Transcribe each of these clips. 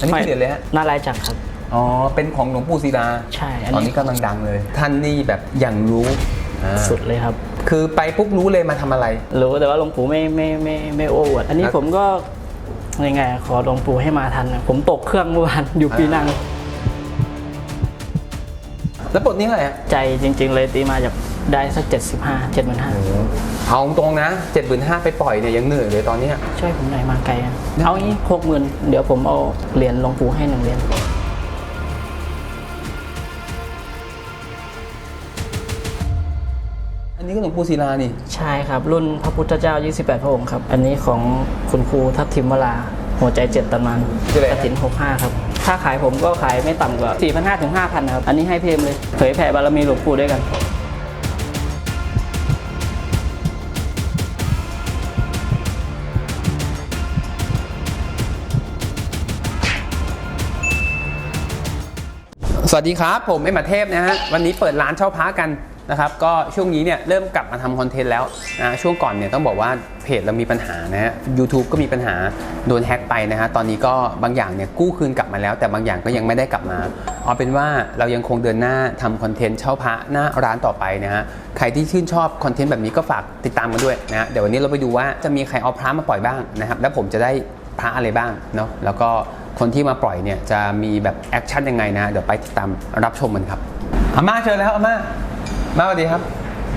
อันนี้คือเหรียญเลยฮะน่ารายจักรครับ อ๋อ เป็นของหลวงปู่ศิลาใช่อันตอนนี้นี้กำลังดังเลย ท่านนี่แบบอย่างรู้อ่าสุดเลยครับ คือไปปุ๊บรู้เลยมาทำอะไร รู้แต่ว่าหลวงปู่ไม่ไม่ไม่ไม่โอ้อวด อันนี้ครับ ผมก็ยังไงขอหลวงปู่ให้มาทันนะผมตกเครื่องเมื่อวานอยู่ปีนัง แล้วบทนี้อะไรฮะใจจริง ๆ เลยตีมาจากได้สัก 75 75เอาตรงนะเจ็ดหมื่นห้าไปปล่อยเนี่ยยังเหนื่อยเลยตอนเนี้ยช่วยผมหน่อยมาไกลอะเอางี้หกหมื่นเดี๋ยวผมเอาเหรียญหลวงปู่ให้หนึ่งเหรียญอันนี้ก็หลวงปู่ศิลานี่ ใช่ครับ รุ่นพระพุทธเจ้า 28 พระองค์ครับ อันนี้ของคุณครูทัพทิมวราหัวใจเจ็ดตำนานชื่ออะไรกฮะฐิน65 ครับ ถ้าขายผมก็ขายไม่ต่ำกว่า 4,500ถึง5,000ครับ อันนี้ให้เพมเลย เผยแผ่บารมีหลวงปู่ด้วยกันสวัสดีครับ ผมเอ็มาเทพนะฮะวันนี้เปิดร้านเช่าพระกัน นะครับก็ช่วงนี้เนี่ยเริ่มกลับมาทำคอนเทนต์แล้วนะช่วงก่อนเนี่ยต้องบอกว่าเพจเรามีปัญหานะฮะ YouTube ก็มีปัญหาโดนแฮ็กไปนะฮะตอนนี้ก็บางอย่างเนี่ยกู้คืนกลับมาแล้ว แต่บางอย่างก็ยังไม่ได้กลับมา เอาเป็นว่าเรายังคงเดินหน้าทำคอนเทนต์เช่าพระหน้าร้านต่อไปนะฮะใครที่ชื่นชอบคอนเทนต์แบบนี้ก็ฝากติดตามกันด้วยนะฮะเดี๋ยววันนี้เราไปดูว่าจะมีใครเอาพระมาปล่อยบ้างนะครับแล้วผมจะได้พระอะไรบ้างเนาะแล้วก็คนที่มาปล่อยเนี่ยจะมีแบบแอคชั่นยังไงนะเดี๋ยวไปติดตามรับชมกันครับอาม่าเชิญแล้วอาม่า มาสวัสดีครับ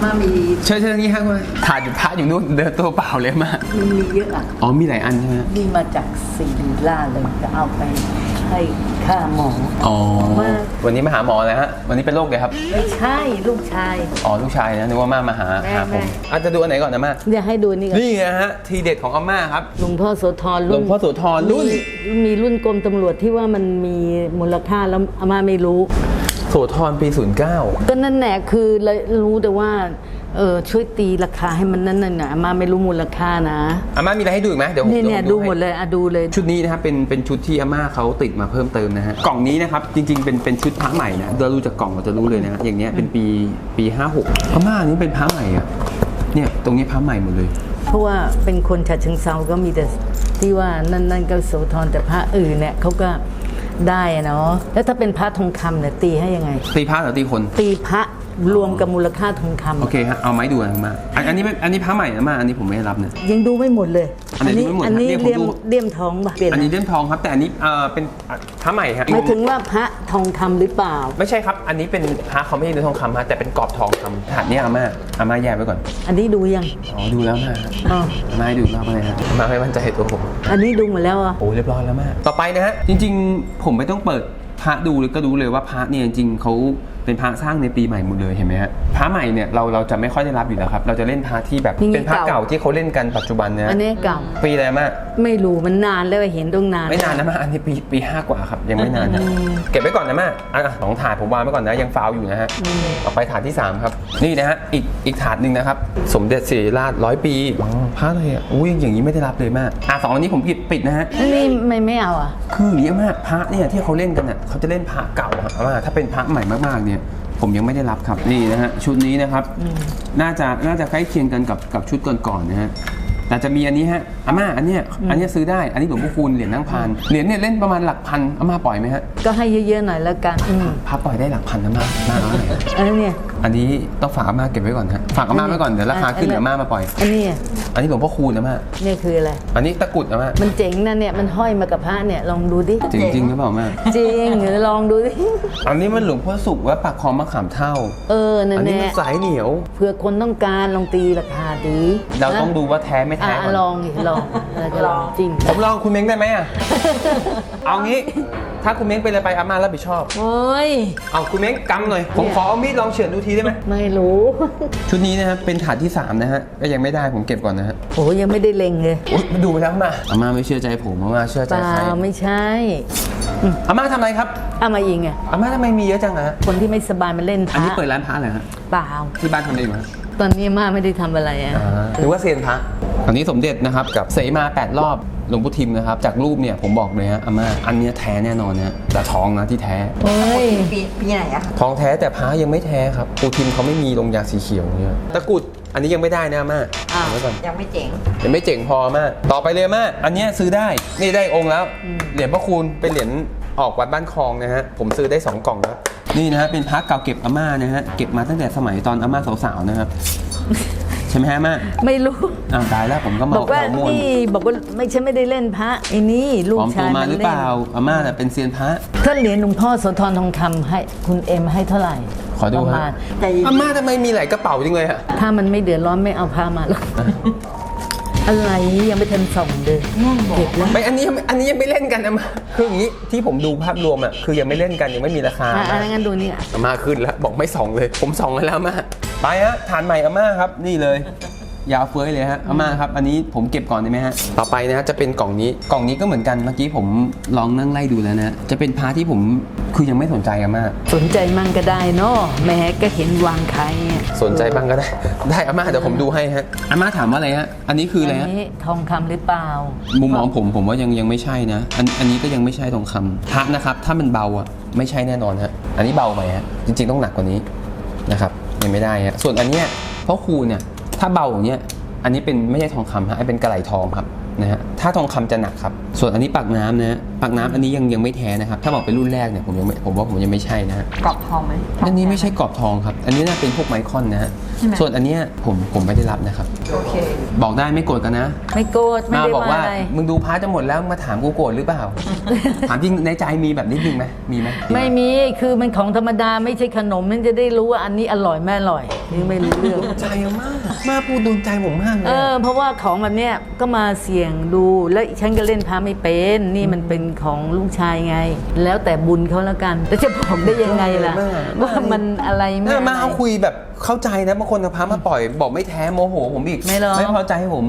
มามีเชิญเชิญทางนี้ครับคุณถาดอยู่พระอยู่นู่นเดินตัวเปล่าเลยมามันมีเยอะอะอ๋อมีหลายอันใช่ไหมนี่มาจากสีล่าเลยจะเอาไปให้ค่าหมอ อ๋อมาวันนี้มาหาหมอเลยฮะวันนี้เป็นโรคเลยครับไม่ใช่ลูกชาย อ๋อลูกชายนะนึกว่าม่ามาหาแม่หาผมแม่ อาจจะดูอันไหนก่อนนะม่าเดี๋ยวให้ดูนี่ก่อนนี่ไงฮะทีเด็ดของอาม่าครับ หลวงพ่อโสธรหลรุ่วนงพ่อโสธรรุ่น มีมีรุ่นกรมตำรวจที่ว่ามันมีมูลค่าแล้วอามาไม่รู้ โสธรปี 09 ก็นั่นแหละคือเลยรู้แต่ว่าเออช่วยตีราคาให้มันนั่นน่ะนะอามาไม่รู้มูลค่านะอาม่ามีอะไรให้ดูอีกไหมเดี๋ยวผมเนี่ยเนี่ยผมดูให้หมดเลยอะดูเลย ชุดนี้นะครับเป็นเป็นชุดที่อาม่าเขาติดมาเพิ่มเติมนะฮะกล่องนี้นะครับจริงๆเป็นเป็นชุดพระใหม่นะเราดูจากกล่องเราจะรู้เลยนะฮะอย่างเนี้ยเป็นปีปี56อาม่านี่เป็นพระใหม่อะเนี่ยตรงนี้พระใหม่หมดเลย เพราะว่าเป็นคนฉะเชิงเซาก็มีแต่ที่ว่านั่นนั่นก็โสธรแต่พระอื่นเนี่ยเขาก็ ได้อะเนาะแล้วถ้าเป็นพระทองคำเนี่ยตีให้ยังไง ตีพระหรือตีคน ตีพระ รวมกับมูลค่าทองคำโอเคฮะเอาไม้ดูนะอาม่าอันอันนี้เป็นอันนี้พระใหม่นะอาม่าอันนี้ผมไม่ได้รับนะยังดูไม่หมดเลยอันไหนดูไม่หมดอันนี้เนี่ยผมเลี่ยมดูเลี่ยมทองป่ะเปลี่ยนอันนี้เล่มทองครับ แต่อันนี้เอ่อเป็นพระใหม่ฮะหมายถึงว่าพระทองคำหรือเปล่า ไม่ใช่ครับ อันนี้เป็นพระเขาไม่ใช่เนื้อทองคำฮะแต่เป็นกรอบทองคำถาดเนี้ยอาม่าอาม่าแยกไว้ก่อน อันนี้ดูยังอ๋อดูแล้วนะฮะอ๋ออาม่าให้ดูรอบเลยฮะอาม่าไม่มั่นใจตัวผมอันนี้ดูหมดแล้วอะโอ้เรียบร้อยแล้วแม่ต่อไปนะฮะจริง ๆ ผมไม่ต้องเปิดพระดูเลยก็รู้เลยว่าพระเนี่ยจริงๆเขา เป็นพระสร้างในปีใหม่หมดเลยเห็นไหมฮะพระใหม่เนี่ยเราเราจะไม่ค่อยได้รับอยู่แล้วครับเราจะเล่นพระที่แบบเป็นพระเก่าที่เขาเล่นกันปัจจุบันเนี่ยอันนี้เก่าปีอะไรมาไม่รู้มันนานแล้วเห็นต้องนาน ไม่นานนะมาอันนี้ปีปีห้ากว่าครับ ยังไม่นานนะเก็บไว้ก่อนนะมาอะสองถาดผมวางไว้ก่อนนะยังฟาวอยู่นะฮะต่อไปถาดที่สามครับ นี่นะฮะอีกอีกถาดหนึ่งนะครับ สมเด็จศิริราชร้อยปีอ๋อพระอะไรอะอุ้ยอย่างนี้ไม่ได้รับเลยมากอะสองอันนี้ผมปิดปิดนะฮะอันนี้ไม่ไม่เอาอะ คืออย่างนี้มากพระเนี่ยที่เขาเล่นกันน่ะเขาจะเล่นพระเก่าครับว่าถ้าเป็นพระใหม่มากๆเนี่ย ผมยังไม่ได้รับครับนี่นะฮะชุดนี้นะครับน่าจะน่าจะใกล้เคียงกันกับกับชุดก่อนๆนะฮะแต่จะมีอันนี้ฮะอาม่าอันเนี้ยอันเนี้ยซื้อได้อันนี้หลวงพ่อคูณเหรียญนั่งพานเหรียญเนี่ยเล่นประมาณหลักพันอาม่าปล่อยไหมฮะก็ให้เยอะๆหน่อยแล้วกันอืมพระปล่อยได้หลักพันนะอาม่าน่ารักเลยอันนี้เนี่ยอันนี้ต้องฝากอาม่าเก็บไว้ก่อนฮะฝากอาม่าไว้ก่อนเดี๋ยวราคาขึ้นเดี๋ยวอาม่ามาปล่อยอันนี้ อันนี้หลวงพ่อคูณนะอาม่าเนี่ยคืออะไร อันนี้ตะกรุดนะอาม่ามันเจ๋งนะเนี่ยมันห้อยมากับพระเนี่ยลองดูดิจริงๆหรือเปล่าอาม่าจริงเดี๋ยวลองดูดิอันนี้มันหลวงพ่อสุขวัดปากคลองมะขามเท่า เออนั่อันนนี้แน่มันสายเหนียว เผื่อคนต้องการลองตีราคาดีเราต้องนะดูว่าแท้ไม่แท้อะก่อนลองดิลองเราจะลองจริงผมลองคุณเม้งได้ไหมอะเอางี้ ถ้าคุณเม้งเป็นอะไรไปอาม่ารับผิดชอบ โอ้ย เอาคุณเม้งกำหน่อย ผมขอเอามีดลองเฉือนดูทีได้ไหมไม่รู้ ชุดนี้นะครับเป็นถาดที่3นะฮะก็ยังไม่ได้ผมเก็บก่อนนะฮะโอ้ยังไม่ได้เล็งเลยอุ๊ยมาดูไปแล้วมาอาม่าไม่เชื่อใจผมอาม่าเชื่อเปใจใครล่าไม่ใช่อาม่าทำอะไรครับเอามาอิงอะอาม่าทำไมมีเยอะจังอะฮะคนที่ไม่สบายมาเล่นพอันระนี้เปิดร้านพระเหรอฮะเปล่า ที่บ้านทำอะไรอยู่ฮะตอนนี้อามาไม่ได้ทำอะไรอะหรือว่าเซียนพระอันนี้สมเด็จนะครับกับเสมาแปดรอบหลวงพ่อทิมนะครับจากรูปเนี่ยผมบอกเลยฮะอาม่าอันเนี้ยแท้แน่นอนนะฮะแต่ทองนะที่แท้โอ้ยปีปีไหนอะคะ ทองแท้แต่พระยังไม่แท้ครับปูทิมเขาไม่มีลงยาสีเขียวเนี่ยตะกรุด อันนี้ยังไม่ได้นะอาม่าอ้าวเอาไว้ก่อนยังไม่เจ๋ง ยังไม่เจ๋งพออาม่าต่อไปเลยอาม่าอันเนี้ยซื้อได้ นี่ได้องค์แล้วเหรียญพระคูณเป็นเหรียญออกวัดบ้านคลองนะฮะ ผมซื้อได้สองกล่องแล้ว นี่นะฮะเป็นพระเก่าเก็บอาม่านะฮะ เก็บมาตั้งแต่สมัยตอนอาม่าสาวๆนะครับ ใช่ไหมฮะอาม่าไม่รู้อ้าวตายแล้วผมก็บเมาอกว่าเมามวนนี่บอกว่าไม่ใช่ไม่ได้เล่นพระไอ้นี่ลูพกร้อมตัชาวยมามันหรือเล่เปนล่าอาม่าน่ะเป็นเซียนพระถ้าเหรียญหลวงพ่อโสธรทองคำให้คุณเอ็มให้เท่าไหร่ขอดูประฮะมาณใจเย็นอาม่าทำไมมีหลายกระเป๋าจังเลยอะถ้ามันไม่เดือดร้อนไม่เอาพามาหรอก อะไรยังไม่ทันส่องเลยเก็บแล้ว ไม่อันนี้ยังไม่อันนี้ยังไม่เล่นกันอาม่าคืออย่างนี้ที่ผมดูภาพรวมอะคือยังไม่เล่นกันยังไม่มีราคาอะอะงั้นดูนี่อาม่าขึ้นแล้วบอกไม่ส่องเลย ผมส่องกันแล้วอาม่าไปฮะฐานใหม่อาม่าครับนี่เลย ยาวเฟ้ยเลยฮะอาม่าครับ อันนี้ผมเก็บก่อนได้ไหมฮะ ต่อไปนะฮะจะเป็นกล่องนี้ กล่องนี้ก็เหมือนกัน เมื่อกี้ผมลองนั่งไล่ดูแล้วนะ จะเป็นพาที่ผมคือยังไม่สนใจอาม่า สนใจมั่งก็ได้เนาะแหม้ก็เห็นวางขายเนี่ยสนใจบ้างก็ได้ ได้อาม่าเดี๋ยวผมดูให้ฮะ อาม่าถามว่าอะไรฮะ อันนี้คืออะไรอันฮะนี้ทองคำหรือเปล่า มุมมองผมผมว่ายังยังไม่ใช่นะ อันอันนี้ก็ยังไม่ใช่ทองคำพระนะครับ ถ้ามันเบาอะไม่ใช่แน่นอนฮะอันนี้เบาไปฮะจริง ๆ ต้องหนักกว่านี้นะครับยังไม่ได้ฮะส่วนอันเนี้ยเพราะครูเนี่ย ถ้าเบาอย่างเงี้ยอันนี้เป็นไม่ใช่ทองคำฮะอันเป็นกระไหลทองครับ นะฮะถ้าทองคำจะหนักครับ ส่วนอันนี้ปากน้ำนะฮะปากน้ำอันนี้ยังยังไม่แท้นะครับ ถ้าบอกเป็นรุ่นแรกเนี่ยผมยังไม่ผมว่าผมยังไม่ใช่นะฮะกรอบทองไหมอันนี้ไม่ใช่กรอบทองครับ อันนี้น่าเป็นพวกไมคอนนะฮะใช่ไหมส่วนอันเนี้ยผมผมไม่ได้รับนะครับโอเคบอกได้ไม่โกรธกันนะ ไม่โกรธไม่มาได้บอกว่าว่าอะไรมึงดูพาร์ทจะหมดแล้วมาถามกูโกรธหรือเปล่า ถามจริงในใจมีแบบนิดนึงไหมมีไหมไม่มีคือมันของธรรมดาไม่ใช่ขนมมันจะได้รู้ว่าอันนี้อร่อยไม่อร่อยนี่ไม่รู้เรื่องโดนใจมาก มาพูดโดนใจผมมากเลยเออเพราะว่าของแบบเนี้ยก็มาเสี่ยงดู แล้วฉันก็เล่นพาไม่เป็น นี่มันเป็นของลูกชายไง แล้วแต่บุญเขาแล้วกันแล้วจะบอกได้ยังไงล่ะ ว่ามันอะไรไม่เนี่ยมาอะไรเอาคุยแบบ เข้าใจนะบางคนเอาพามาปล่อยบอกไม่แท้โมโหผมอีกไม่หรอกไม่พอใจผม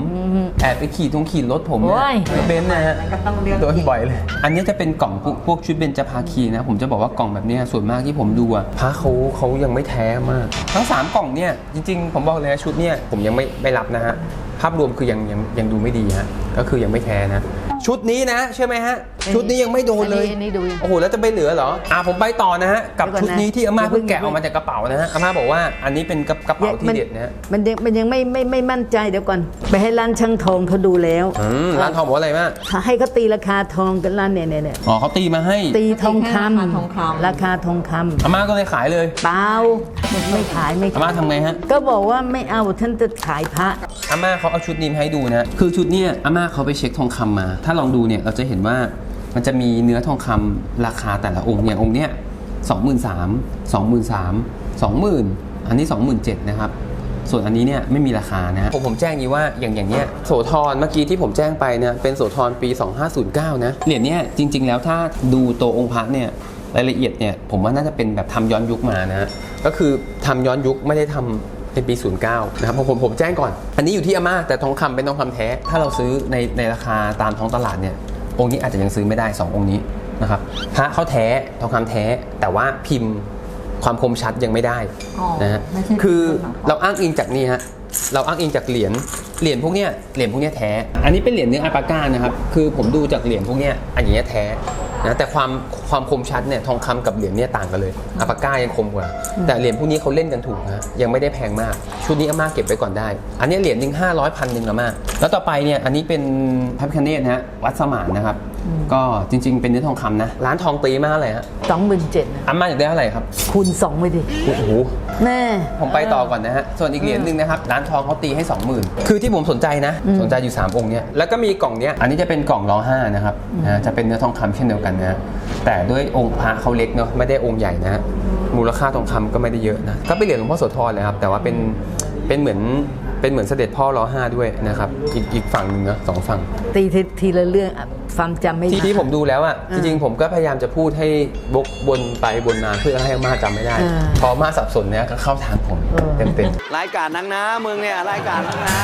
แอบไปขี่ตรงขี่รถผมโอ้ยเนี่ยเบนซ์นะฮะมันก็ต้องเรื่องโดนจริงบ่อยเลย อันนี้จะเป็นกล่องพวกพวกชุดเบญจภาคีนะ ผมจะบอกว่ากล่องแบบเนี้ยส่วนมากที่ผมดูอะพระเขาเขายังไม่แท้มาก ทั้ง 3 กล่องเนี่ยจริงๆ ผมบอกเลยนะชุดเนี่ยผมยังไม่ไม่รับนะฮะภาพรวมคือยังยังยังดูไม่ดีฮะก็คือยังไม่แท้นะ ชุดนี้นะใช่ไหมฮะ ชุดนี้ยังไม่โดนเลยอันนี้ดู โอ้โหแล้วจะไปเหลือเหรออ่าผมไปต่อนะฮะกับเดี๋ยวก่อนชุดนี้นะที่อาม่าอย่าเพิ่เพิ่งงแกะออกมาจากกระเป๋านะฮะอาม่าบอกว่าอันนี้เป็นกระกระเป๋าที่เด็ดนะฮะมันยังมันยังไม่ไม่ไม่มั่นใจเดี๋ยวก่อน ไปให้ร้านช่างทองเขาดูแล้วอืมร้านทองบอกว่าอะไรมากให้เขาตีราคาทองกันร้านเนี่ยเนี่ยเนี่ยอ๋อเขาตีมาให้ตีทองคราคาทองำคำราคาทองคำอาม่าก็เลยขายเลยเปล่าไม่ขายไม่อาม่าขายทำไงฮะก็บอกว่าไม่เอาฉันจะขายพระอาม่าเขาเอาชุดนี้มาให้ดูนะคือชุดเนี้ยอาม่าเขาไปเช็คทองคำมา ถ้าลองดูเนี่ยเราจะเห็นว่า มันจะมีเนื้อทองคำราคาแต่ละองค์อย่างองค์เนี้ยสองหมื่นสามสองหมื่นสามสองหมื่นอันนี้สองหมื่นเจ็ดนะครับส่วนอันนี้เนี่ยไม่มีราคานะผมผมแจ้งนี้ว่าอย่างอย่างเนี้ยโสธรเมื่อกี้ที่ผมแจ้งไปเนี่ยเป็นโสธรปี 2509 นะเหรียญเนี้ยจริง ๆ แล้วถ้าดูตัวองค์พระเนี่ยรายละเอียดเนี่ยผมว่าน่าจะเป็นแบบทำย้อนยุคมานะก็คือทำย้อนยุคไม่ได้ทำในปี 09 นะครับผมผมผมแจ้งก่อน อันนี้อยู่ที่อาม่าแต่ทองคำเป็นทองคำแท้ ถ้าเราซื้อในในราคาตามท้องตลาดเนี่ย องค์นี้อาจจะยังซื้อไม่ได้ 2 องค์นี้นะครับพระเขาแท้ทองคำแท้แต่ว่าพิมพ์ความคมชัดยังไม่ได้อ๋อนะฮะไม่ใช่คือเป็นของเราอ้างอิงจากนี่ฮะเราอ้างอิงจากเหรียญเหรียญพวกเนี้ยเหรียญพวกเนี้ยแท้ อันนี้เป็นเหรียญเนื้ออัลปาก้านะครับคือผมดูจากเหรียญพวกเนี้ยอันอย่างเงี้ยแท้ นะแต่ความความคมชัดเนี่ยทองคำกับเหรียญเนี่ยต่างกันเลยอัลปาก้ายังคมกว่า แต่เหรียญพวกนี้เขาเล่นกันถูกนะยังไม่ได้แพงมาก ชุดนี้อาม่าเก็บไว้ก่อนได้ อันนี้เหรียญหนึ่งห้าร้อยพันหนึ่งอาม่าแล้วต่อไปเนี่ยอันนี้เป็นพระพิคเนตนะฮะวัดสมานนะครับ ก็จริง ๆ เป็นเนื้อทองคำนะ ร้านทองตีมาเท่าไหร่ฮะสองหมื่นเจ็ดอาม่าอยากได้เท่าไหร่ครับ คูณสองไปดิ โอ้โห แน่ผมไปต่อก่อนนะฮะ ส่วนอีกเหรียญหนึ่งนะครับ ร้านทองเขาตีให้ 20,000 คือที่ผมสนใจนะ สนใจอยู่ 3 องค์เนี้ย แล้วก็มีกล่องเนี้ย อันนี้จะเป็นกล่องล้อห้านะครับนะจะเป็นเนื้อทองคำเช่นเดียวกันนะฮะแต่ด้วยองค์พระเขาเล็กเนาะ ไม่ได้องค์ใหญ่นะฮะมูลค่าทองคำก็ไม่ได้เยอะนะ ก็เป็นเหรียญหลวงพ่อโสธรเลยครับ แต่ว่าเป็น เป็นเหมือนเป็นเหมือนเสด็จพ่อล้อห้าด้วยนะครับ อีกอีกฝั่งหนึ่งเนาะสองฝั่ง ตีทีทีละเรื่องอะ ความจำไม่ที่ดีที่ผมดูแล้วอะจริงๆผมก็พยายามจะพูดให้บกบนไปบนมาเพื่อให้อาม่าจำไม่ได้พออาม่าสับสนเนี่ยก็เข้าทางผมเต็มๆรายการนังนะมึงเนี่ยรายการนังนะ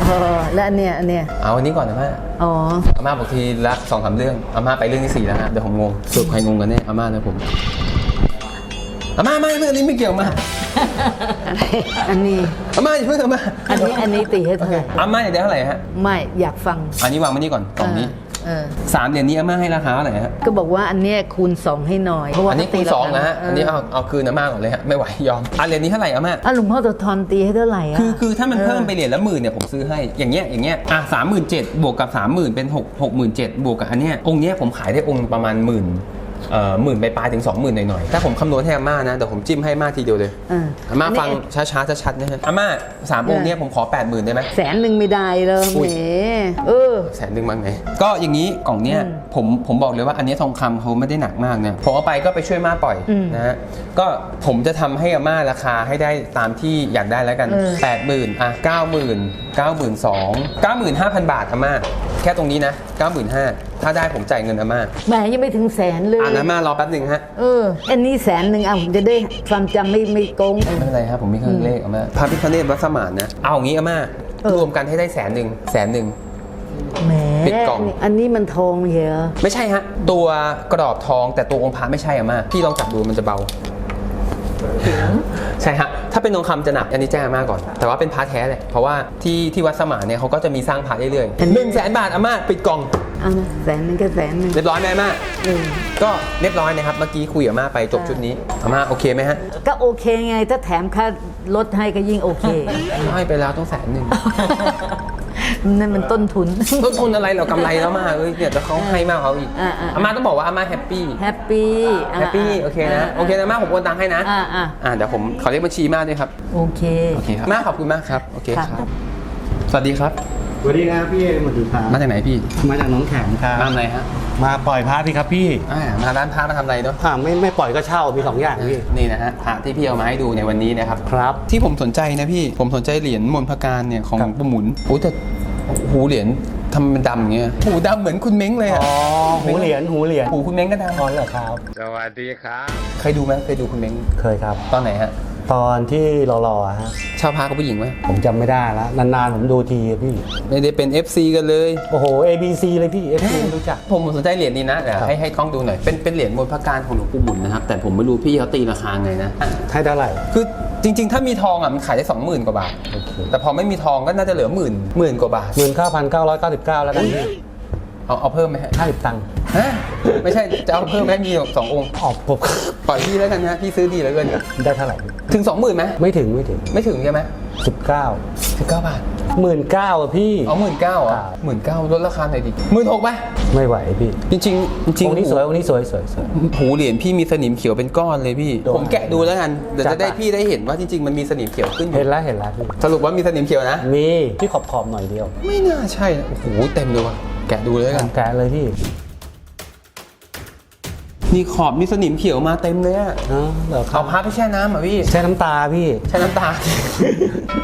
เออและอันเนี้ยอันเนี้ยเอาอันนี้ก่อนนะแม่อ๋ออาม่าบอกทีละสองสามเรื่องอาม่าไปเรื่องที่สี่แล้วฮะเดี๋ยวผมงงสุดใครงงกันแน่อาม่าแล้วผมอาม่าไม่เรื่องนี้ไม่เกี่ยวมาอันนี้ อาม่าอย่าเพิ่งอาม่าอันนี้อันนี้ตีให้เท่าไหร่ อาม่าอยากได้เท่าไหร่ฮะ ไม่อยากฟัง อันนี้วางไว้นี่ก่อนกล่องนี้ เออสามเหรียญนี้อาม่าให้ราคาเท่าไหร่ฮะก็บอกว่าอันเนี้ยคูณ 2 ให้หน่อยเพราะว่าอันนี้คูณเขาตีสองนะฮะราคาอันนี้เอาเอาคืนอาม่าก่อนเลยฮะไม่ไหวยอมอันเหรียญนี้เท่าไหร่อาม่า อะหลวงพ่อตัวทอนตีให้เท่าไหร่อะ คือคือถ้ามันเพิ่มไปเหรียญละหมื่นเนี่ยผมซื้อให้อย่างเงี้ยอย่างเงี้ยอะสามหมื่นเจ็ดบวกกับสามหมื่นเป็นหกหกหมื่นเจ็ดบวกกับอันเนี้ยองค์เนี้ยผมขายได้องค์ประมาณหมื่นเอ่อ หมื่นไปปลายๆถึงสองหมื่นหน่อยๆถ้าผมคำนวณให้อาม่านะเดี๋ยวผมจิ้มให้อาม่าทีเดียวเลยอะอาม่าอันนี้ฟังช้าๆชัดๆนะฮะอาม่าสามองค์เนี้ยผมขอแปดหมื่นได้ไหม แสนหนึ่งไม่ได้เลยอุ้แหมย เออ แสนหนึ่งบ้างไหมก็อย่างนี้กล่องเนี้ยอืมผมผมบอกเลยว่าอันเนี้ยทองคำเขาไม่ได้หนักมากเนี่ยผมเอาไปก็ไปช่วยม่าปล่อยอืมนะฮะก็ผมจะทำให้อาม่าราคาให้ได้ตามที่อยากได้แล้วกัน เออ 8 0 0 0 0อะ9 0 0 0 0 9 2 0 0 0 95,000 บาทอาม่าแค่ตรงนี้นะ 95,000ถ้าได้ผมจ่ายเงินอาม่าแหมยังไม่ถึงแสนเลยอ่านะม่ารอแป๊บหนึ่งฮะ เอออันนี้แสนหนึ่งอะผมจะได้ความจำไม่ไม่โกง ไม่เป็นไรครับผมมีเครื่องเลขอาม่าพระพิฆเนศวัดสมานนะ เอาอย่างนี้อาม่าเออ รวมกันให้ได้แสนหนึ่งแสนหนึ่ง แหมปิดกล่อง อันนี้มันทองเหรอไม่ใช่ฮะ ตัวกรอบทองแต่ตัวองค์พระไม่ใช่อะมาพี่ลองจับดูมันจะเบา ใช่ฮะ ถ้าเป็นทองคำจะหนักอันนี้แจ้งอาม่าก่อน แต่ว่าเป็นพระแท้เลยเพราะว่าที่ที่วัดสมานเนี่ยเขาก็จะมีสร้างพระเรื่อยๆหนึ่งแสนบาทอาม่าปิดกล่อง เอานะแสนหนึ่งก็แสนหนึ่งเรียบร้อยไหมอาม่าเออก็เรียบร้อยนะครับ เมื่อกี้คุยกับอาม่าไปจบชุดนี้อาม่าโอเคไหมฮะก็โอเคไง ถ้าแถมค่ารถให้ก็ยิ่งโอเคให้ไปแล้วต้องแสนหนึ่ง นั่นมันต้นทุน ต้นทุนอะไรเรากำไรแล้วมาเอ้ยเนี่ยแต่เขาให้มากกว่าเขาอีกอ่าอ่า อาม่าต้องบอกว่าอาม่าแฮปปี้แฮปปี้แฮปปี้โอเคนะโอเคนะอาม่าผมโอนตังค์ให้นะอ่าอ่าอ่าเดี๋ยวผมขอเลขบัญชีมาด้วยครับโอเค โอเคครับมากขอบคุณมากครับโอเคคครัรับ บ สวัสดีครับ สวัสดีครับพี่สวัสดีครับมาจากไหนพี่มาจากหน้องแขมครับมาทำอะไรฮะมาปล่อยพระพี่ครับพี่อ่ามาร้านพระมาทำอะไรเนาะอ่าไม่ไม่ปล่อยก็เช่ามีสองอย่างพี่นี่นะฮะพระที่พี่เอามาให้ดูในวันนี้นะครับครับ ที่ผมสนใจนะพี่ผมสนใจเหรียญมนต์พระการเนี่ยของครับประหมุนโอ้แต่หูเหรียญทำเป็นดำอย่างเงี้ยหูดำเหมือนคุณเม้งเลยอะอ๋อหูเหรียญหูเหรียญหูคุณเม้งก็ดำอ๋อเหรอครับ เคยดูไหมเคยดูคุณเม้งเคยครับ ตอนไหนฮะ ตอนที่รอๆอะฮะชาวพระกับผู้หญิงไหมผมจำไม่ได้แล้วนานๆผมดูทีอะพี่ ไม่ได้เป็น FC กันเลย โอ้โห A B C เลยพี่ F C ไม่รู้จัก ผมสนใจเหรียญนี้นะเดี๋ยวครับให้ให้กล้องดูหน่อย เป็นเป็นเหรียญมนต์พระการของหลวงปู่บุญนะครับ แต่ผมไม่รู้พี่เขาตีราคาไงนะ ให้เท่าไหร่ คือจริง ๆ ถ้ามีทองอะมันขายได้ 20,000 กว่าบาท โอเค แต่พอไม่มีทองก็น่าจะเหลือหมื่นหมื่นกว่าบาท หมื่นเก้าพันเก้าร้อยเก้าสิบเก้าแล้วกันพี่ เอาเอาเพิ่มไหมฮะห้าสิบตังค์ฮะไม่ใช่จะเอาเพิ่มให้มีสององค์ออกผมปล่อยพี่แล้วกันนะพี่ซื้อดีเหลือเกินได้เท่าไหร่พี่ถึง20,000ไหมไม่ถึงไม่ถึงไม่ถึงใช่ไหมสิบเก้าสิบเก้าบาทหมื่นเก้าอะพี่เอาหมื่นเก้าอะครับหมื่นเก้าลดราคาหน่อยดิหมื่นหกไหมไม่ไหวพี่ จริงๆจริงองค์นี้สวยองค์นี้สวยสวยสวยหูเหรียญพี่มีสนิมเขียวเป็นก้อนเลยพี่โดนผมแกะดูแล้วกันเดี๋ยวจัจะดได้ไปพี่ได้เห็นว่าจริงๆมันมีสนิมเขียวขึ้นอเห็ยู่นแล้วเห็นแล้วพี่สรุปว่ามีสนิมเขียวนะมีที่ขอบขอบๆหน่อยเดียว ไม่น่าใช่นะโอ้โหเต็มเลยว่ะ แกะดูเลยแล้วกัน แกะเลยพี่ นี่ขอบมีสนิมเขียวมาเต็มเลยอะเออเหรอครัเอาบพาไปแช่น้ำเหรอะพี่ใช้น้ำตาพี่แช่น้ำตา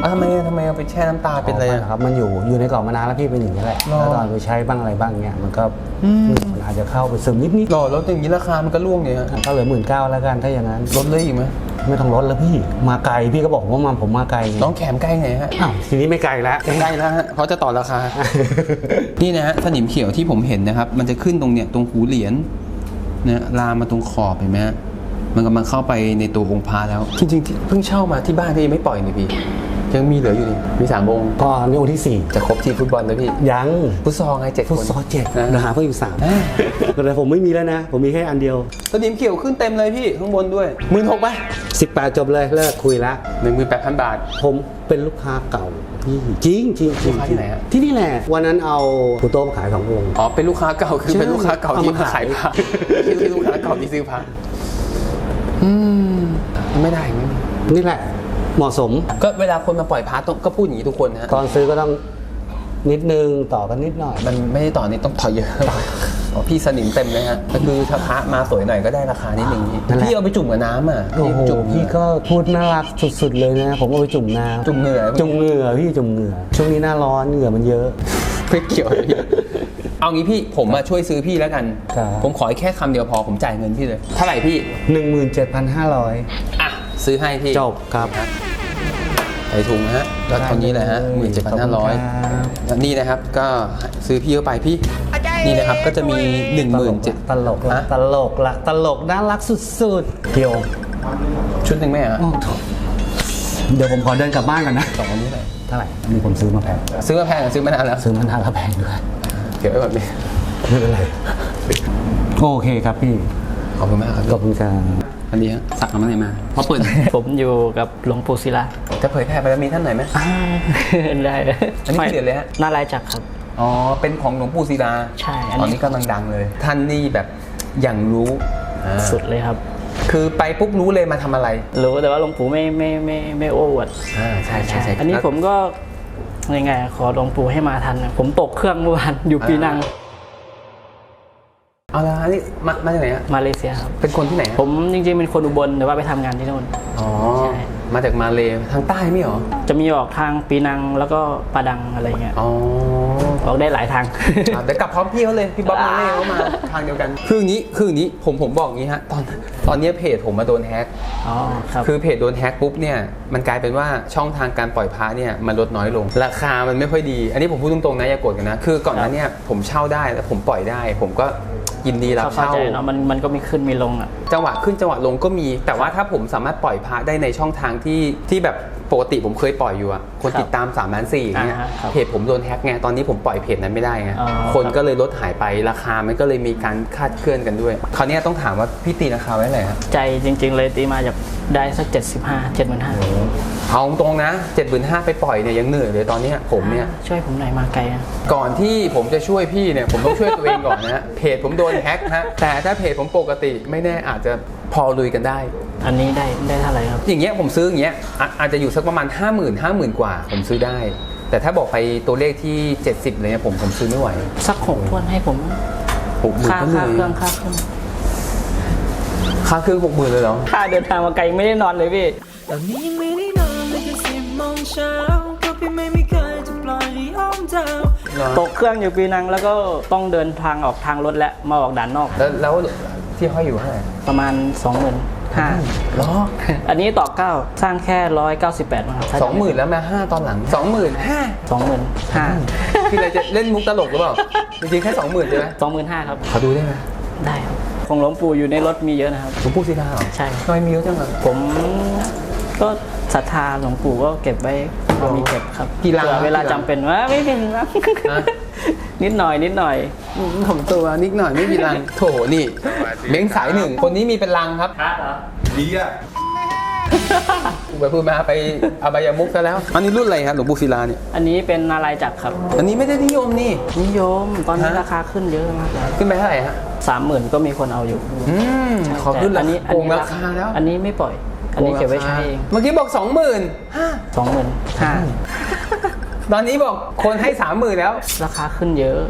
เอาทำไมอะทำไมเอาไปแช่น้ำตาเป็นอะไรม่อะ ครับ มันอยู่อยู่ในกล่องมานานแล้วพี่เป็นอย่างนี้แหละหรอ แล้วตอนไปใช้บ้างอะไรบ้างเนี่ยมันก็มันอาจจะเข้าไปซึมนิดนิดหล่อแล้วอย่างนี้ราคามันก็ร่วงเนี่ยฮะๆก็เหลือหมื่นเก้าแล้วกันถ้าอย่างนั้น ลดเลยอีกไหมไม่ต้องลดแล้วพี่มาไกลพี่ก็บอกว่ามาผมมาไกลไงน้องแขมใกล้ไหนฮะอ้าวทีนี้ไม่ไกลแล้ว ใกล้แล้วฮะเขาจะต่อราคา นี่นะฮะสนิมเขียวที่ผมเห็นนะครับ มันจะขึ้นตรงเนี้ยตรงหูเหรียญ นะลามมาตรงขอบเห็นไหมฮะมันกำลังเข้าไปในตัวองค์พระแล้ว จริงๆที่เพิ่งเช่ามาที่บ้านที่ยังไม่ปล่อยนี่พี่ ยังมีเหลืออยู่นี่มีสามองค์ก็นี่องค์ที่สี่จะครบทีมฟุตบอลแล้วพี่ยังฟุตซอลไงเจ็ดฟุตคนซอลเจ็ดนะเดี๋ยวหาเพิ่มอีกสามอ่าแต่ผมไม่มีแล้วนะ ผมมีแค่อันเดียว สนิมเขียวขึ้นเต็มเลยพี่ข้างบนด้วยหมื่นหกไหม18 จบเลยเลิกคุยละหนึ่งหมื่นแปดพันบาท ผมเป็นลูกค้าเก่า พี่จริงจริงจริงลูกค้าที่ไหนฮะ ที่นี่แหละวันนั้นเอาปูโต้มาขายสององค์อ๋อเป็นลูกค้าเก่าคือใช่เป็นลูกค้าเก่าที่เอามามาขาขายย พระที่ที่ลูกค้าเก่าที่ซื้อพระอืมไม่ได้ไม่ได้นี่แหละ เหมาะสมก็เวลาคนมาปล่อยพาร์ตต้องก็พูดอย่างนี้ทุกคนนะฮะ ตอนซื้อก็ต้อง นิดนึงต่อกันนิดหน่อย มันไม่ได้ต่อนี่ต้องถอยเยอะอ๋อพี่สนิมเต็มเลยฮะก็คือถ้าพระมาสวยหน่อยก็ได้ราคานิดนึงพี่นั่นแหละ พี่เอาไปจุ่มกับน้ำอะโอ้โหจุ่มพี่ก็พูดน่ารักสุด ๆ เลยนะผมเอาไปจุ่มน้ำจุ่มเหงื่อจุ่มเหงื่อพี่จุ่มเหงื่อช่วงนี้หน้าร้อนเหงื่อมันเยอะ ไม่เกี่ยวเลยพี่เอางี้พี่ผมมาช่วยซื้อพี่แล้วกัน ครับ ผมขอแค่คำเดียวพอผมจ่ายเงินพี่เลยเท่าไหร่พี่ 17,500 อะ ซื้อให้พี่จบครับ ใส่ถุงนะฮะก็เท่านี้แหละฮะหมื่นเจ็ดพันห้าร้อยนี่นะครับก็ซื้อพี่เข้าไปพี่ นี่นะครับก็จะมี1 7 0 0 0ตลกละตลกละตลกน่ารักสุดๆเดียวชุดหนึ่งไหมฮะเดี๋ยวผมขอเดินกลับบ้านก่อนนะสองอันนี้เลยเท่าไหร่อันนี้ผมซื้อมาแพงซื้อมาแพงหรือซื้อมานานแล้วซื้อมานานแล้วแพงด้วยเก็บไว้ก่อนพี่ไม่เป็นไรโอเคครับพี่ขอบคุณมากครับขอบคุณครับ อันนี้ฮะสักมาไหนมาเพราะเปิด ผมอยู่กับหลวงปู่ศิลาจะเผยแผ่บารมีท่านหน่อยไหมอ่าได้เลยอันนี้คือเหรียญอะไรฮะ น่ารายจักรครับ อ๋อ เป็นของหลวงปู่ศิลาใช่อันนี้ ตอนนี้กำลังดังเลย ท่านนี่แบบอย่างรู้อ่าสุดเลยครับ คือไปปุ๊บรู้เลยมาทำอะไรรู้แต่ว่าหลวงปู่ไม่ไม่ไม่ไม่โอ้อวดอ่าใช่ใช่ใช่อันนี้ผมก็ยังไงขอหลวงปู่ให้มาทันนะผมตกเครื่องเมื่อวานอยู่ปีนัง เอาละอันนี้มามาจากไหนฮะมาเลเซียครับ เป็นคนที่ไหนฮะผมจริงๆเป็นคนอุบลแต่ว่าไปทำงานที่โน่น อ๋อ ใช่ มาจากมาเลทางใต้ไม่เหรอ จะมีออกทางปีนังแล้วก็ปาดังอะไรเงี้ยอ๋อออกได้หลายทาง อะเดี๋ยวกลับพร้อมพี่เขาเลย พี่บ๊อบมาเล่เขามาทางเดียวกัน คืออย่างนี้คืออย่างนี้ผมผมบอกอย่างนี้ฮะตอนตอนนี้เพจผมมาโดนแฮ็ก อ๋อครับ คือเพจโดนแฮ็กปุ๊บเนี่ยมันกลายเป็นว่าช่องทางการปล่อยพระเนี่ยมันลดน้อยลง ราคามันไม่ค่อยดี อันนี้ผมพูดตรงๆนะอย่าโกรธกันนะ คือก่อนหน้าเนี่ยผมเช่าได้แล้วผมปล่อยได้ ผมก็ยินดีรับเข้าเช่าใจเนาะมันมันก็มีขึ้นมีลงอะ จังหวะขึ้นจังหวะลงก็มี แต่ว่าถ้าผมสามารถปล่อยพระได้ในช่องทางที่ที่แบบ ปกติผมเคยปล่อยอยู่อะคนครับติดตาม3ามล้านสี่อย่างเงี้ยอ่าฮะครับเพจผมโดนแฮ็กไงตอนนี้ผมปล่อยเพจนั้นไม่ได้ไงอ๋อคนครับก็เลยลดหายไปราคามันก็เลยมีการคาดเคลื่อนกันด้วย คราวเนี้ยต้องถามว่าพี่ตีราคาไว้เท่าไหร่ครับใจจริง ๆ เลยตีมาจากได้สักเจ็ดสิบห้าเจ็ดหมื่นห้าเอาตรงนะ7 5 0 0ไปปล่อยเนี่ยยังเหนื่อยเลยตอนเนี้ยผมเนี่ย ช่วยผมหน่อยมาไกลอะก่อนที่ผมจะช่วยพี่เนี่ยผมต้องช่วยตัวเองก่อนนะฮะ เพจผมโดนแฮ็กนะแต่ถ้าเพจผมปกติไม่แน่อาจจะ พอลุยกันได้ อันนี้ได้ได้เท่าไหร่ครับ อย่างเงี้ยผมซื้ออย่างเงี้ยอะอาจจะอยู่สักประมาณ 5 0 0 0 0 5 0,000กว่า ผมซื้อได้ แต่ถ้าบอกไปตัวเลขที่ 70เลยเนี่ยผมผมซื้อไม่ไหวสักหกทวนให้ผมหกหมื่นค่าก็เหค่านื่อยเครื่องค่าเครื่องค่าเครื่องหกหมื่นเลยเหรอ ค่าเดินทางมาไกลไม่ได้นอนเลยพี่ ตอนนี้ยังไม่ได้นอนเลยจะสิบโมงเช้าก็พี่ไม่มีใครจะปล่อยให้อ้อมเท้า ตกเครื่องอยู่ปีนังแล้วก็ต้องเดินทางออกทางรถและมาออกด่านนอก แล้วแล้ว ที่ห้อยอยู่เท่าไหร่ประมาณ2 5 0 0 0เหรอ อันนี้ต่อ 9 สร้างแค่ 198นะครับสองหมื่นแล้วมาห้าตอนหลังสองหมื่นห้าสองหมื่นห้าคืออะไรจะเล่นมุกตลกหรือเปล่า จริงๆแค่สองหมื่นใช่ไหมสองหมื่นห้าครับ ขอดูได้ไหมได้ครับของหลวงปู่อยู่ในรถมีเยอะนะครับหลวงปู่ศิลาเหรอใช่ทำไมมีเยอะจังอะผมก็ศรัทธาหลวงปู่ก็เก็บไว้มีเก็บครับกี่ลังเผื่อเวลาจำเป็นว่าไม่เป็นนะฮะ นิดหน่อยนิดหน่อยผมตัวนิดหน่อยไม่มีรัง โถนี่เม้งสายหนึ่งคนนี้มีเป็นรังครับพระเหรอไปพูดมาไปอบายมุกซะแล้ว อันนี้รุ่นอะไรครับหลวงปู่ศิลาเนี่ย อันนี้เป็นนารายณ์จักรครับ อันนี้ไม่ได้นิยมนี่ นิยม ตอนนี้ฮะราคาขึ้นเยอะมากเลยขึ้นไปเท่าไหร่ฮะสามหมื่นก็มีคนเอาอยู่ อืม ขอขึ้นแต่ราอันี้คาโกงราคาแล้ว อันนี้ไม่ปล่อย อันนี้เก็บไว้ใช้เอง เมื่อกี้บอกสองหมื่นสองหมื่นห้า ตอนนี้บอกคนให้สามหมื่นแล้วราคาขึ้นเยอะ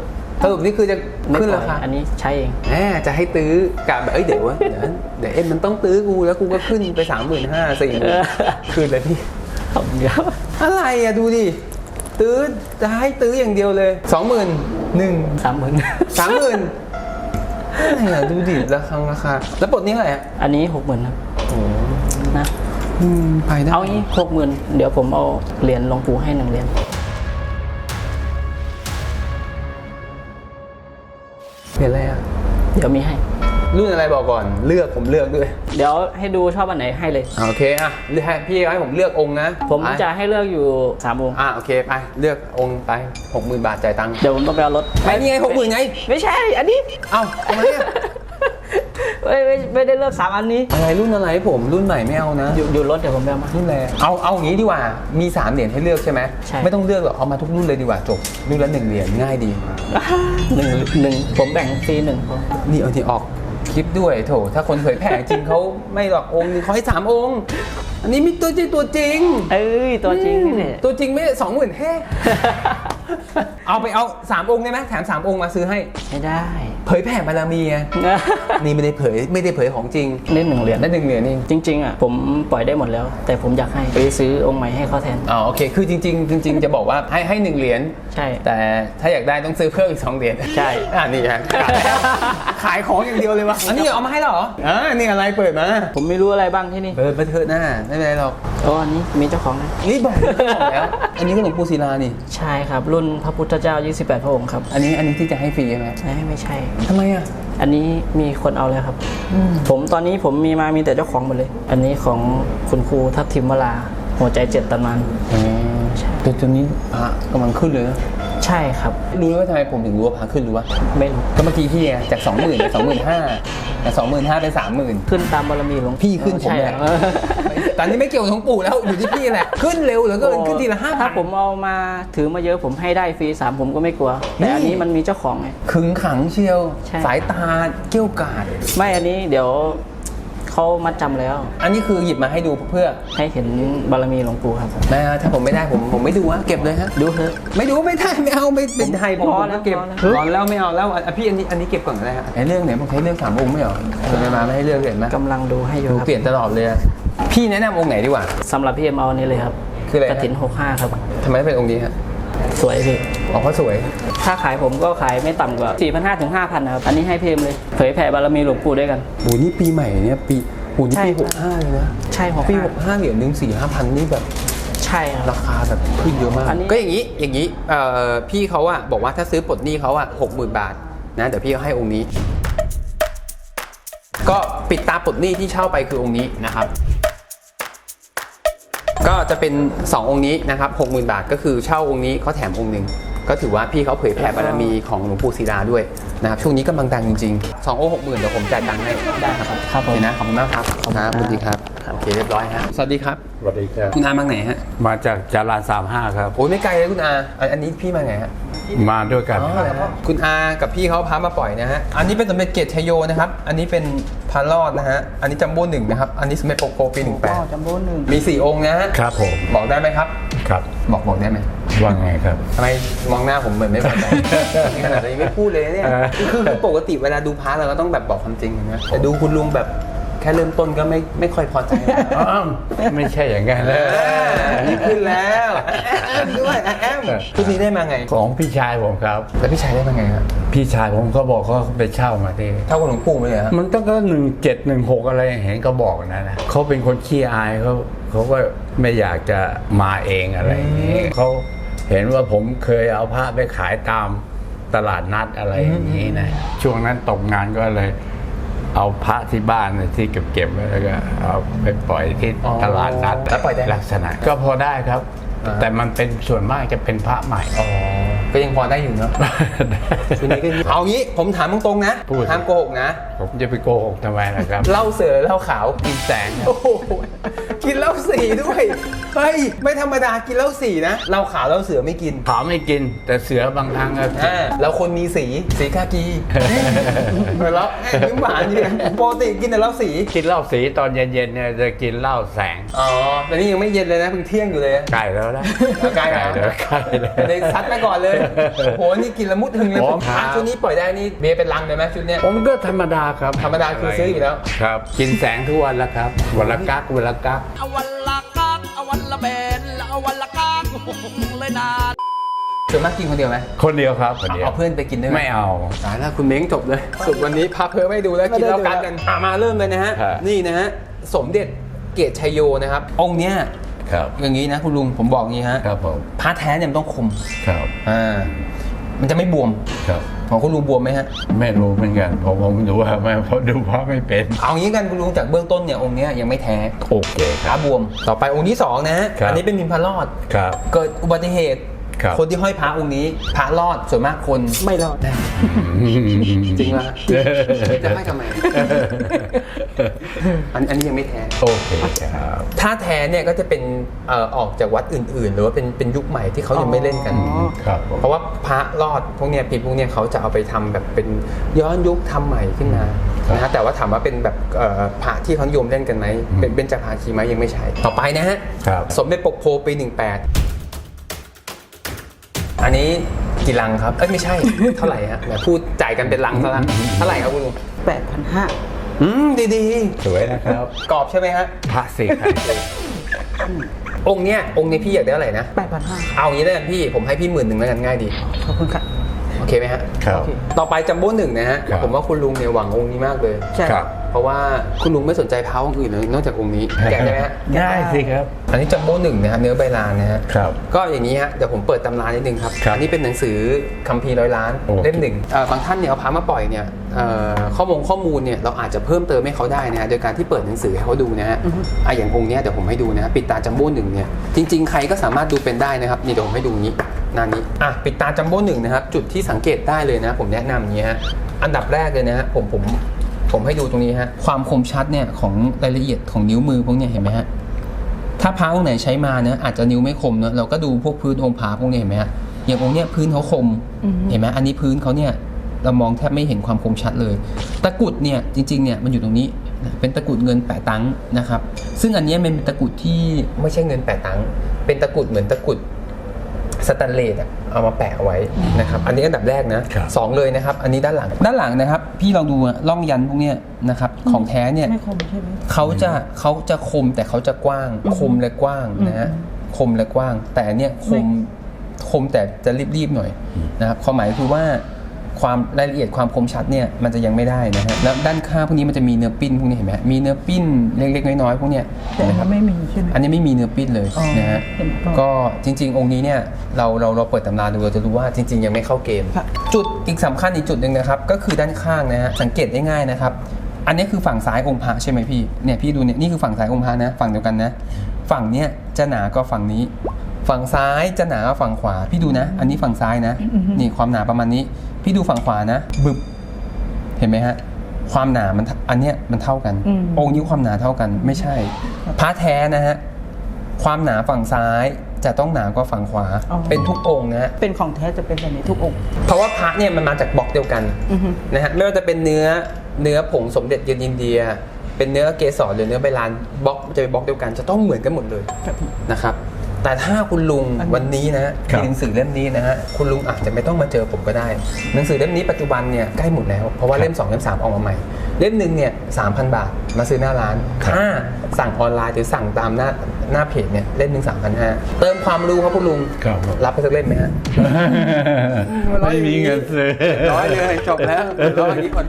สรุปนี่คือจะไม่ขึ้นปล่อรายคาอันนี้ใช้เอง แหมจะให้ตื้อกะแบบเอ้ยเดี๋ยววะเดี๋ยวเดี๋ยวเอ็มมันต้องตื้อกูแล้วกูก็ขึ้นไปสามหมื่นห้าสี่หมื่นเออ คืนเลยพี่ ขอบคุณครับอะไรอะดูดิ ตื้อจะให้ตื้ออย่างเดียวเลยสองหมื่นหนึ่งสามหมื่นสามหมื่นอะไรอะดูดิราคาราคาแล้วปลดนี้เท่าไหร่อะอันนี้หกหมื่นครับโอ้นะ อืมไปได้เอางี้หกหมื่นเดี๋ยวผมเอาเหรียญหลวงปู่ให้หนึ่งเหรียญ ลี่ยนอะไรอะเดี๋ยวมีให้ รุ่นอะไรบอกก่อนเลือกผมเลือกด้วยเดี๋ยวให้ดูชอบอันไหนให้เลย อะโอเคอะเลือกให้พี่ให้ผมเลือกองค์นะผมไปจะให้เลือกอยู่สามองค์อะโอเคไปเลือกองค์ไปหกหมื่นบาทจ่ายตังค์เดี๋ยวผมต้องไปเอารถ ไปนี่ไงหกหมื่นไง ไม่ใช่ อันนี้ เอ้าทำไมอะ ไม่ไม่ไม่ได้เลือกสามอันนี้ อะไรรุ่นอะไรผมรุ่นใหม่ไม่เอานะ อยู่อยู่รถเดี๋ยวผมไปเอามา รุ่นอะไรเอาเอาอย่างนี้ดีกว่า มีสามเหรียญให้เลือกใช่ไหมใช่ ไม่ต้องเลือกหรอกเอามาทุกรุ่นเลยดีกว่าจบรุ่นละหนึ่งเหรียญง่ายดี หนึ่งหนึ่งผมแบ่งฟรีหนึ่งพอนี่เอาที่ออกคลิปด้วยโถถ้าคนเผยแพร่จริงเขาไม่หรอกองค์หนึงเขาให้สามองค์ อันนี้มีตัวจริงตัวจริงเอ้ยตัวจริงนี่แหละตัวจริงไม่สองหมื่นแค่ เอาไปเอาสามองค์ได้ไหมแถมสามองค์มาซื้อให้ ไม่ได้เผยแผ่บารมีไงนี่ไม่ได้เผยไม่ได้เผยของจริงเล่นหนึ่งเหรียญได้หนึ่งเหรียญเองจริงๆอะผมปล่อยได้หมดแล้ว แต่ผมอยากให้ไปซื้อองค์ใหม่ให้เขาแทนอ๋อโอเค คือจริง ๆ จริง ๆ จะบอกว่าให้ให้หนึ่งเหรียญใช่ แต่ถ้าอยากได้ต้องซื้อเพิ่มอีกสองเหรียญใช่อ่านี่ฮะขายขายของอย่างเดียวเลยวะอันนี้เอามาให้เหรออ่านี่อะไรเปิดมาผมไม่รู้อะไรบ้างที่นี่เปิดมาเถอะหน้าไม่เป็นไรหรอกอ๋ออันนี้มีเจ้าของนะนี่บอกบอกแล้วอันนี้ก็หลวงปู่ศิลานี่ใช่ครับ รุ่นพระพุทธเจ้า 28 พระองค์ครับอันนี้อันนี้ที่จะให้ฟรีใช่ไหมเอ้ยไม่ใช่ทำไมอะ อันนี้มีคนเอาเลยครับ ผมตอนนี้ผมมีมามีแต่เจ้าของหมดเลย อันนี้ของคุณครูทัพทิมวราหัวใจเจ็ดตำนานอ๋อตัวตัวนี้พระกำลังขึ้นเลยนะใช่ครับ รู้ไหมว่าทำไมผมถึงรู้ว่าพระขึ้นรู้ว่าไม่รู้ก็เมื่อกี้พี่ไงจาก20,000เป็น25,000จา ก25,000เป็น30,000ขึ้นตามบารมีหลวงพี่ขึ้นผมใช่แหละเออตอนนี้ไม่เกี่ยวกับหลวงปู่แล้วอยู่ที่พี่แหละขึ้นเร็วเหลือเกินขึ้นทีละห้าถ้าผมเอามาถือมาเยอะผมให้ได้ฟรีสามผมก็ไม่กลัว แต่อันนี้มันมีเจ้าของไง ขึงขังเชียว ใช่ สายตาเกี้ยวกาด ไม่อันนี้เดี๋ยว เขามัดจำแล้ว อันนี้คือหยิบมาให้ดูเพื่อให้เห็นบารมีหลวงปู่ครับ แม่ถ้าผมไม่ได้ผมผมไม่ดูฮะเก็บเลยฮะดูเถอะไม่ดูไม่ได้ไม่เอาไม่เป็นไทยผมพอผมแล้วก็เก็บพอแล้วร้อนแล้วไม่เอาแล้วอะพี่อันนี้อันนี้เก็บก่อนก็ได้ฮะไอ้เรื่องเนี่ยผมใช้เรื่องสามองค์ไม่เหรอทำไมมาไม่ให้เลือกเห็นไหมกำลังดูให้อยู่ดูครับเปลี่ยนตลอดเลยอะพี่แนะนำองค์ไหนดีกว่า สำหรับพี่เอ็มเอาอันนี้เลยครับคืออะไรฮะ กระถินหกห้าครับทำไมเป็นองค์นี้ฮะ สวยพี่อ๋อเพราะสวย ถ้าขายผมก็ขายไม่ต่ำกว่า 4 5 0 0ถึง5,000นะครับอันนี้ให้เพมเลยเผยแผ่บารมีหลวงปู่ด้วยกันโหนี่ปีใหม่เนี่ยปีโหนี่ใช่ปีคหรับกห้าเลยนะใช่หกปีหกห้าเหรียญหนึ่งสี่ห้าพันนี่แบบใช่ครับ ราคาแบบขึ้นเยอะมาก อันนี้ ก็อย่างนี้อย่างนี้เอ่อพี่เขาอะบอกว่าถ้าซื้อปลดหนี้เขาอะหกหมื่นบาทนะเดี๋ยวพี่เขาให้องค์นี้ ก็ปิดตาปลดหนี้ที่เช่าไปคือองค์นี้นะครับ ก็จะเป็น 2 องค์นี้นะครับ 60,000 บาทก็คือเช่าองค์นี้เขาแถมองค์หนึ่งก็ถือว่าพี่เขาเผยแผ่บารมีของหลวงปู่ศิลาด้วยนะครับช่วงนี้กำลังดังจริงๆ2องค์หกหมื่นเดี๋ยวผมจ่ายตังค์ให้ได้ครับครับผม โอเนะขอบคุณมากครับขอบคุณครับครับสวัสดีครับ โอเคเรียบร้อยฮะสวัสดีครับ สวัสดีครับ คุณอามาไหนฮะมาจากจารานสามห้าครับ โอ้ยไม่ไกลเลยคุณอาอันอันนี้พี่มาไงฮะมาด้วยกันอ๋อเหรอครับคุณอากับพี่เขาพามาปล่อยนะฮะอันนี้เป็นสมเด็จเกตชยโยนะครับ อันนี้เป็นพารอดนะฮะอันนี้จัมโบ้หนึ่งนะครับอันนี้สมเด็จโปโกปีหนึ่งแปดจัมโบ้หนึ่งมีสี่องค์นะฮะครับผม บอกได้ไหมครับ ครับ บอกบอกได้ไหมว่าไงครับทำไมมองหน้าผมเหมือนไม่พอใจขนาดนี้ไม่พูดเลยเนี่ยเออคือคือปกติเวลาดูพาร์ทเราก็ต้องแบบบอกความจริงนะแต่ดูคุณลุงแบบ แค่เริ่มต้นก็ไม่ไม่ค่อยพอใจแล้วอ้าวไม่ใช่อย่างนั้นเอนะอนี่ขึ้นแล้วแอมด้วยแอมชุดนี้ได้มาไง ของพี่ชายผมครับ แล้วพี่ชายได้มาไงครับพี่ชายผมเขาบอกเขาไปเช่ามาที่เท่ากับหลวงปู่เลยเหรอฮะมันต้องก็หนึ่งเจ็ดหนึ่งหกอะไรเห็นก็บอกนะนะเขาเป็นคนขี้อายเขาเขาก็ไม่อยากจะมาเองอะไรอย่างนี้เขาเห็นว่าผมเคยเอาผ้าไปขายตามตลาดนัดอะไรอย่างนี้นะช่วงนั้นตกงานก็เลย เอาพระที่บ้านน่ะที่เก็บเก็บๆไว้แล้วก็เอาไปปล่อยที่อ๋อตลาดนัดแล้วปล่อยได้ไหม ลักษณะ ก็พอได้ครับอ่าแต่มันเป็นส่วนมากจะเป็นพระใหม่ อ๋อ ก็ยังพอได้อยู่เนาะชุดนี้ก็เอางี้ผมถามตรงๆนะพูด ห้ามโกหกนะ ผมจะไปโกหกทำไมล่ะครับเหล้าเสือเหล้าขาวกินแสงครับโอ้โห กินเหล้าสีด้วย เฮ้ย ไม่ธรรมดากินเหล้าสีนะเหล้าขาวเหล้าเสือไม่กิน ขาวไม่กิน แต่เสือบางครั้งก็กิน อ่าแล้วคนมีสีสีกากีหัวเราะยิ้มหวานเนี่ยปกติกินแต่เหล้าสี กินเหล้าสีตอนเย็นๆเนี่ยจะกินเหล้าแสงอ๋อแต่นี่ยังไม่เย็นเลยนะเพิ่งเที่ยงอยู่เลย ไก่แล้วนะไก่เหรอแล้ว ไก่แล้ว เลยซัดมาก่อนเลย โห นี่กินละมุดหึงเลยผมอะชุดนี้ปล่อยได้นี่เบียร์เป็นลังเลยไหมชุดเนี้ย ผมก็ธรรมดาครับธรรมดาคือซื้ออยู่แล้ว ครับ กินแสงทุกวันแล้วครับวันละกักวันละกักเอาวันละกักเอาวันละเบนแล้วเอาวันละกักเลยนะส่วนมากกินคนเดียวไหมคนเดียวครับคนเดียวเอาเพื่อนไปกินด้วยหไม่เอาตายแล้วคุณเม้งจบเลย สุดวันนี้พาเพื่อนไม่ดูแล้วกินแล้วกันกันอะมาเริ่มเลยนะฮะครับนี่นะฮะ สมเด็จเกตชัยโยนะครับ องค์เนี้ยครับอย่างนี้นะคุณลุงผมบอกอย่างนี้ฮะครับผมพระแท้เนี่ยมันต้องคมครับอ่า มันจะไม่บวมครับของคุณลุงบวมไหมฮะ ไม่รู้เหมือนกันผมผมดูว่าไม่เพราะดูเพราะไม่เป็นเอางี้กันคุณลุงจากเบื้องต้นเนี่ยองค์เนี้ยยังไม่แท้โอเคคขารับ บวม ต่อไปองค์ที่สองนะฮะ ครับ อันนี้เป็นพิมพ์พระรอด ครับ เกิดอุบัติเหตุ ครับคนที่ห้อยพระองค์นี้พระรอดส่วนมากคนไม่รอดจริงไหมจะให้ทำไมอันอันนี้ยังไม่แท้โอเคครับถ้าแท้เนี่ยก็จะเป็นเอ่อออกจากวัดอื่น ๆ หรือว่าเป็นเป็นยุคใหม่ที่เขายังไม่เล่นกันครับผมเพราะว่าพระรอดพวกเนี้ยปีพวกเนี้ยเขาจะเอาไปทำแบบเป็นย้อนยุคทำใหม่ขึ้นมาครับนะฮะแต่ว่าถามว่าเป็นแบบเอ่อพระที่เขานิยมเล่นกันไหมเป็นเบญจภาคีไหมยังไม่ใช่ ต่อไปนะฮะครับสมเด็จปกโพปี 18 อันนี้กี่ลังครับ เอ้ยไม่ใช่ เท่าไหร่ฮะแหมพูดจ่ายกันเป็นลังซะละเท่าไหร่ครับคุณลุง8,500อืมดีสวยนะครับๆกรอบใช่ไหมฮะ พระสิครับ องค์เนี้ยองค์นี้พี่อยากได้เท่าไหร่นะ8,500เอางี้แล้วกันพี่ผมให้พี่หมื่นหนึ่งแล้วกันง่ายดี ขอบคุณครับโอเคไหมฮะ ครับ ต่อไปจัมโบ้หนึ่งนะฮะ ครับ ผมว่าคุณลุงเนี่ยหวังองค์นี้มากเลย ใช่ ครับ เพราะว่าคุณลุงไม่สนใจพระองค์อื่นเลยนอกจากองค์นี้แกะได้ไหมฮะได้สิครับ อันนี้จัมโบ้หนึ่งนะฮะเนื้อใบลานนะฮะครับ ก็อย่างนี้ฮะเดี๋ยวผมเปิดตำรานิดนึงครับครับอันนี้เป็นหนังสือคัมภีร์ร้อยล้านโอเค เล่มหนึ่งเอ่อบางท่านเนี่ยเอาพระมาปล่อยเนี่ยเอ่อข้อมูลข้อมูลเนี่ยเราอาจจะเพิ่มเติมให้เขาได้นะฮะโดยการที่เปิดหนังสือให้เขาดูนะฮะอะอย่างองค์เนี้ยเดี๋ยวผมให้ดูนะฮะปิดตาจัมโบ้หนึ่งเนี่ยจริง ๆ ใครก็สามารถดูเป็นได้นะครับนี่เดี๋ยวผมให้ดูอย่างนี้หน้านี้อะปิดตาจัมโบ้หนึ่งนะครับจุดที่สังเกตได้เลยนะ ผมแนะนำอย่างนี้ฮะอันดับแรกเลยนะฮะผมผม ผมให้ดูตรงนี้ฮะความคมชัดเนี่ยของรายละเอียดของนิ้วมือพวกเนี้ยเห็นไหมฮะถ้าพระองค์ไหนใช้มาเนะอาจจะนิ้วไม่คมเนะเราก็ดูพวกพื้นองค์พระพวกนี้เห็นไหมฮะอย่างองค์เนี้ยพื้นเขาคมเห็นไหมอันนี้พื้นเขาเนี่ยเรามองแทบไม่เห็นความคมชัดเลย ตะกรุดเนี่ยจริงๆเนี่ยมันอยู่ตรงนี้นะเป็นตะกรุดเงินแปะตังค์นะครับ ซึ่งอันเนี้ยมันเป็นตะกรุดที่ไม่ใช่เงินแปะตังค์เป็นตะกรุดเหมือนตะกรุด สแตนเลสอะเอามาแปะเอาไว้นะครับ อันนี้อันดับแรกนะครับสองเลยนะครับ อันนี้ด้านหลัง ด้านหลังนะครับ พี่เราดูอะร่องยันพวกเนี้ยนะครับของแท้เนี่ยไม่คมใช่ไหมเขาจะเขาจะคมแต่เขาจะกว้าง คมและกว้างนะฮะคมและกว้าง แต่อันเนี้ยคมคมแต่จะรีบๆหน่อยนะครับความหมายคือว่า ความรายละเอียดความคมชัดเนี่ยมันจะยังไม่ได้นะฮะแล้วด้านข้างพวกนี้มันจะมีเนื้อปิ้นพวกนี้เห็นไหมฮะมีเนื้อปิ้นเล็กๆน้อยๆพวกเนี้ยเห็นไหมครับไม่มีใช่ไหม อันนี้ไม่มีเนื้อปิ้นเลยอ๋อนะฮะ เห็นป่ะก็จริง ๆ องค์นี้เนี่ยเราเราเราเปิดตำราดูเราจะรู้ว่าจริง ๆ ยังไม่เข้าเกม ค่ะ จุดอีกสำคัญอีกจุดหนึ่งนะครับ ก็คือด้านข้างนะฮะสังเกตได้ง่ายนะครับ อันนี้คือฝั่งซ้ายองค์พระใช่ไหมพี่เนี่ยพี่ดูเนี่ยนี่คือฝั่งซ้ายองค์พระนะ ฝั่งเดียวกันนะ ฝั่งเนี้ยจะหนากว่าฝั่งนี้ ฝั่งซ้ายจะหนากว่าฝั่งขวา พี่ดูนะ อันนี้ฝั่งซ้ายนะ นี่ความหนาประมาณนี้ พี่ดูฝั่งขวานะ บึบ เห็นไหมฮะ ความหนามัน อันเนี้ยมันเท่ากันอืมองค์นี้ความหนาเท่ากัน ไม่ใช่ พระแท้นะฮะ ความหนาฝั่งซ้ายจะต้องหนากว่าฝั่งขวาอ๋อเป็นทุกองค์นะฮะ เป็นของแท้จะเป็นแบบนี้ทุกองค์ เพราะว่าพระเนี่ยมันมาจากบล็อกเดียวกันอือฮึนะฮะ ไม่ว่าจะเป็นเนื้อ เนื้อผงสมเด็จเยืนอินเดียเป็นเนื้อเกสรหรือเนื้อใบลานบล็อกจะเป็นบล็อกเดียวกัน จะต้องเหมือนกันหมดเลยนะครับ แต่ถ้าคุณลุงวันนี้นะฮะครับมีหนังสือเล่มนี้นะฮะคุณลุงอาจจะไม่ต้องมาเจอผมก็ได้ หนังสือเล่มนี้ปัจจุบันเนี่ยใกล้หมดแล้วเพราะว่าเล่ม2เล่ม3ออกมาใหม่ เล่มหนึ่งเนี่ยสามพันบาทมาซื้อหน้าร้านถ้าสั่งออนไลน์หรือสั่งตามหน้าหน้าเพจเนี่ยเล่มหนึ่งสามพันห้าเติมความรู้ครับคุณลุงครับรับไปสักเล่มไหมฮะ ไม่มีเงินซื้อ ร้อยเลยจบแล้วร้อยนี้คน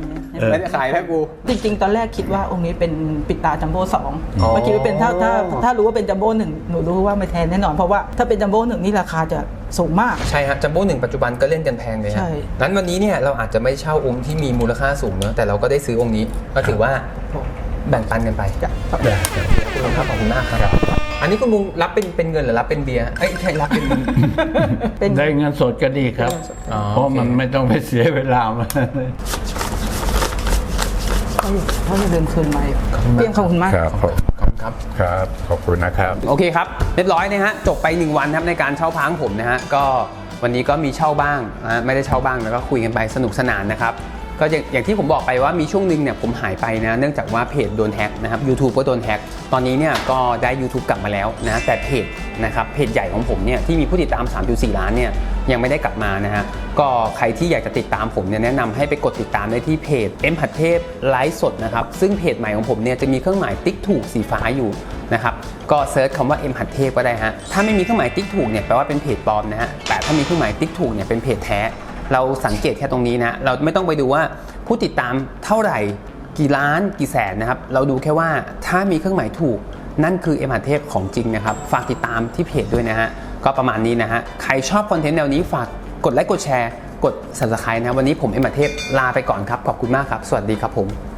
ไม่ได้ขายแล้วกู จริงๆ ตอนแรกคิดว่าองค์นี้เป็นปิดตาจัมโบ้สองอ๋อ เมื่อคิดว่าเป็นถ้าถ้าถ้ารู้ว่าเป็นจัมโบ้หนึ่งหนูรู้ว่าไม่แทนแน่นอนเพราะว่าถ้าเป็นจัมโบ้หนึ่งนี่ราคาจะ สูงมาก ใช่ฮะจัมโบ้หนึ่งปัจจุบันก็เล่นกันแพงเลยฮะใช่ นั้นวันนี้เนี่ยเราอาจจะไม่เช่าองค์ที่มีมูลค่าสูงเนอะแต่เราก็ได้ซื้อองค์นี้ก็ถือว่าแบ่งปันกันไปคุณลุงครับขอบคุณมากครับ อันนี้คุณลุงรับเป็นเป็นเงินหรือรับเป็นเบียร์เอ้ยใช่รับเป็น เป็น ได้เงินสดก็ดีครับ อ๋อเพราะมันโอเคไม่ต้องไปเสียเวลามันเขาอย่าเขาอย่าลืมคืนมาเพียงขอบคุณมาก ครับขอบ คุณครับครับขอบคุณนะครับโอเคครับเรียบร้อยนะฮะจบไป 1 วันครับในการเช่าพังผมนะฮะก็วันนี้ก็มีเช่าบ้างนะฮะไม่ได้เช่าบ้างแล้วก็คุยกันไปสนุกสนานนะครับก็อย่างอย่างที่ผมบอกไปว่ามีช่วงหนึ่งเนี่ยผมหายไปนะเนื่องจากว่าเพจโดนแฮ็กนะครับ YouTube ก็โดนแฮ็กตอนนี้เนี่ยก็ได้ YouTube กลับมาแล้วนะแต่เพจ นะครับเพจใหญ่ของผมเนี่ยที่มีผู้ติดตาม 3.4 ล้านเนี่ยยังไม่ได้กลับมานะฮะก็ใครที่อยากจะติดตามผมเนี่ยแนะนำให้ไปกดติดตามได้ที่เพจเอ็มผัดเทพไลฟ์สดนะครับซึ่งเพจใหม่ของผมเนี่ยจะมีเครื่องหมายติ๊กถูกสีฟ้าอยู่นะครับก็เซิร์ชคำว่าเอ็มหัดเทพก็ได้ฮะถ้าไม่มีเครื่องหมายติ๊กถูกเนี่ยแปลว่าเป็นเพจปลอมนะฮะแต่ถ้ามีเครื่องหมายติ๊กถูกเนี่ยเป็นเพจแท้ เราสังเกตแค่ตรงนี้นะเราไม่ต้องไปดูว่าผู้ติดตามเท่าไหร่กี่ล้านกี่แสนนะครับเราดูแค่ว่าถ้ามีเครื่องหมายถูก นั่นคือเอ็มหาเทพของจริงนะครับ ฝากติดตามที่เพจด้วยนะฮะ ก็ประมาณนี้นะฮะ ใครชอบคอนเทนต์แนวนี้ฝากกดไลค์กดแชร์ กด subscribe นะ วันนี้ผมเอ็มหาเทพลาไปก่อนครับ ขอบคุณมากครับ สวัสดีครับผม